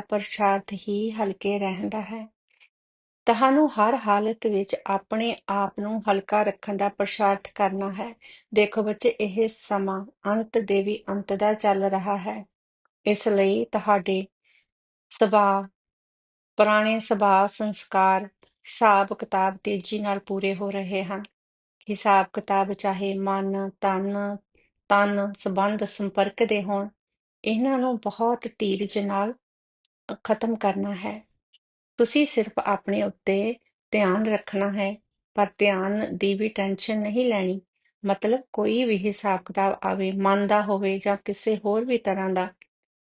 ਪੁਰਸ਼ਾਰਥ ਹੀ ਹਲਕੇ ਰਹਿੰਦਾ ਹੈ। ਤੁਹਾਨੂੰ ਹਰ ਹਾਲਤ ਵਿੱਚ ਆਪਣੇ ਆਪ ਨੂੰ ਹਲਕਾ ਰੱਖਣ ਦਾ ਪੁਰਸ਼ਾਰਥ ਕਰਨਾ ਹੈ। ਦੇਖੋ ਬੱਚੇ, ਇਹ ਸਮਾਂ ਅੰਤ ਦੇ ਵੀ ਅੰਤ ਦਾ ਚੱਲ ਰਿਹਾ ਹੈ। ਇਸ ਲਈ ਤੁਹਾਡੇ ਸੁਭਾਅ, ਪੁਰਾਣੇ ਸੁਭਾਅ, ਸੰਸਕਾਰ, ਹਿਸਾਬ ਕਿਤਾਬ ਤੇਜ਼ੀ ਨਾਲ ਪੂਰੇ ਹੋ ਰਹੇ ਹਨ। ਹਿਸਾਬ ਕਿਤਾਬ ਚਾਹੇ ਮਨ, ਤਨ ਤਨ ਸੰਬੰਧ ਸੰਪਰਕ ਦੇ ਹੋਣ, ਇਹਨਾਂ ਨੂੰ ਬਹੁਤ ਧੀਰਜ ਨਾਲ ਖਤਮ ਕਰਨਾ ਹੈ। ਤੁਸੀਂ ਸਿਰਫ ਆਪਣੇ ਉੱਤੇ ਧਿਆਨ ਰੱਖਣਾ ਹੈ, ਪਰ ਧਿਆਨ ਦੀ ਵੀ ਟੈਨਸ਼ਨ ਨਹੀਂ ਲੈਣੀ। ਮਤਲਬ ਕੋਈ ਵੀ ਹਿਸਾਬ ਕਿਤਾਬ ਆਵੇ ਮਨ ਦਾ ਹੋਵੇ ਜਾਂ ਕਿਸੇ ਹੋਰ ਵੀ ਤਰ੍ਹਾਂ ਦਾ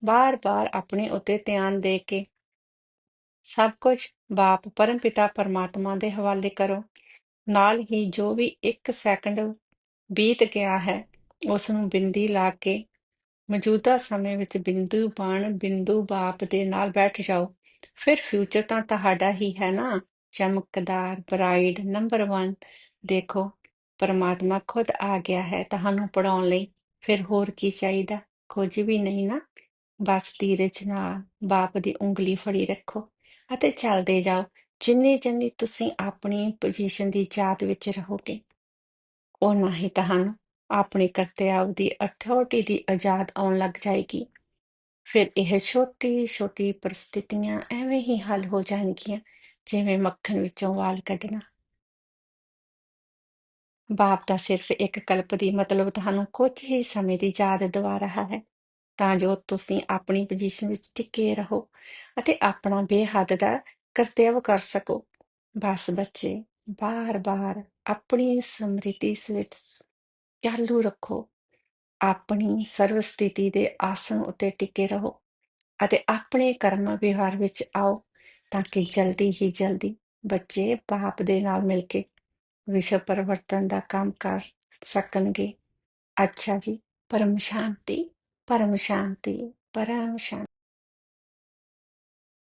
ਬਾਰ-ਬਾਰ ਆਪਣੇ ਉੱਤੇ ਧਿਆਨ ਦੇ ਕੇ ਸਭ ਕੁਝ ਬਾਪ, ਪਰਮਪਿਤਾ, ਪਰਮਾਤਮਾ ਦੇ ਹਵਾਲੇ ਕਰੋ। ਨਾਲ ਹੀ ਜੋ ਵੀ ਇੱਕ ਸੈਕਿੰਡ ਬੀਤ ਗਿਆ ਹੈ ਉਸ ਨੂੰ ਬਿੰਦੀ ਲਾ ਕੇ ਮੌਜੂਦਾ ਸਮੇਂ ਵਿੱਚ ਬਿੰਦੂ ਬਣ ਬਿੰਦੂ ਬਾਪ ਦੇ ਨਾਲ ਬੈਠ ਜਾਓ। ਫਿਰ ਫਿਊਚਰ ਤਾਂ ਤੁਹਾਡਾ ਹੀ ਹੈ ਨਾ? ਚਮਕਦਾਰ ਬ੍ਰਾਈਟ ਨੰਬਰ 1 ਦੇਖੋ, ਪਰਮਾਤਮਾ ਖੁਦ ਆ ਗਿਆ ਹੈ ਤੁਹਾਨੂੰ ਪੜਾਉਣ ਲਈ। ਫਿਰ ਹੋਰ ਕੀ ਚਾਹੀਦਾ? ਕੁਝ ਵੀ ਨਹੀਂ ਨਾ? ਬਸ ਧੀਰਜ ਨਾਲ ਬਾਪ ਦੀ ਉਂਗਲੀ ਫੜੀ ਰੱਖੋ ਅਤੇ ਚੱਲਦੇ ਜਾਓ। ਜਿੰਨੀ ਜਿੰਨੀ ਤੁਸੀਂ ਆਪਣੀ ਪੋਜੀਸ਼ਨ ਦੀ ਯਾਦ ਵਿੱਚ ਰਹੋਗੇ ਉਹ ਨਾ ਹੀ ਤੁਹਾਨੂੰ ਆਪਣੇ ਕਰਤੱਵ ਦੀ ਅਥਾਰਟੀ ਦੀ ਆਜ਼ਾਦ ਆਉਣ ਲੱਗ ਜਾਏਗੀ। ਫਿਰ ਇਹ ਛੋਟੀ ਛੋਟੀ ਪਰਿਸਥਿਤੀਆਂ ਐਵੇਂ ਹੀ ਹੱਲ ਹੋ ਜਾਣਗੀਆਂ, ਜਿਵੇਂ ਮੱਖਣ ਵਿੱਚੋਂ ਵਾਲ ਕੱਢਣਾ। ਬਾਪ ਦਾ ਸਿਰਫ ਇੱਕ ਕਲਪ ਦੀ ਮਤਲਬ ਤੁਹਾਨੂੰ ਕੁਝ ਹੀ ਸਮੇਂ ਦੀ ਯਾਦ ਦਿਵਾ ਰਿਹਾ ਹੈ, ਤਾਂ ਜੋ ਤੁਸੀਂ ਆਪਣੀ ਪੋਜੀਸ਼ਨ ਵਿੱਚ ਟਿਕੇ ਰਹੋ ਅਤੇ ਆਪਣਾ ਬੇਹੱਦ ਦਾ ਕਰਤੱਵ ਕਰ ਸਕੋ। ਬਸ ਬੱਚੇ, ਬਾਰ-ਬਾਰ ਆਪਣੀ ਸਮ੍ਰਿਤੀ ਵਿੱਚ ਚਾਲੂ ਰੱਖੋ ਆਪਣੀ ਸਰਵ ਸਥਿਤੀ ਦੇ ਆਸਣ ਉੱਤੇ ਟਿਕੇ ਰਹੋ ਅਤੇ ਆਪਣੇ ਕਰਮ ਵਿਵਹਾਰ ਵਿੱਚ ਆਓ ਤਾਂ ਕਿ ਜਲਦੀ ਹੀ ਜਲਦੀ ਬੱਚੇ ਬਾਪ ਦੇ ਨਾਲ ਮਿਲ ਕੇ ਵਿਸ਼ਵ ਪਰਿਵਰਤਨ ਦਾ ਕੰਮ ਕਰ ਸਕਣਗੇ ਅੱਛਾ ਜੀ ਪਰਮ ਸ਼ਾਂਤੀ ਪਰਮ ਸ਼ਾਂਤੀ ਪਰਮ ਸ਼ਾਂਤੀ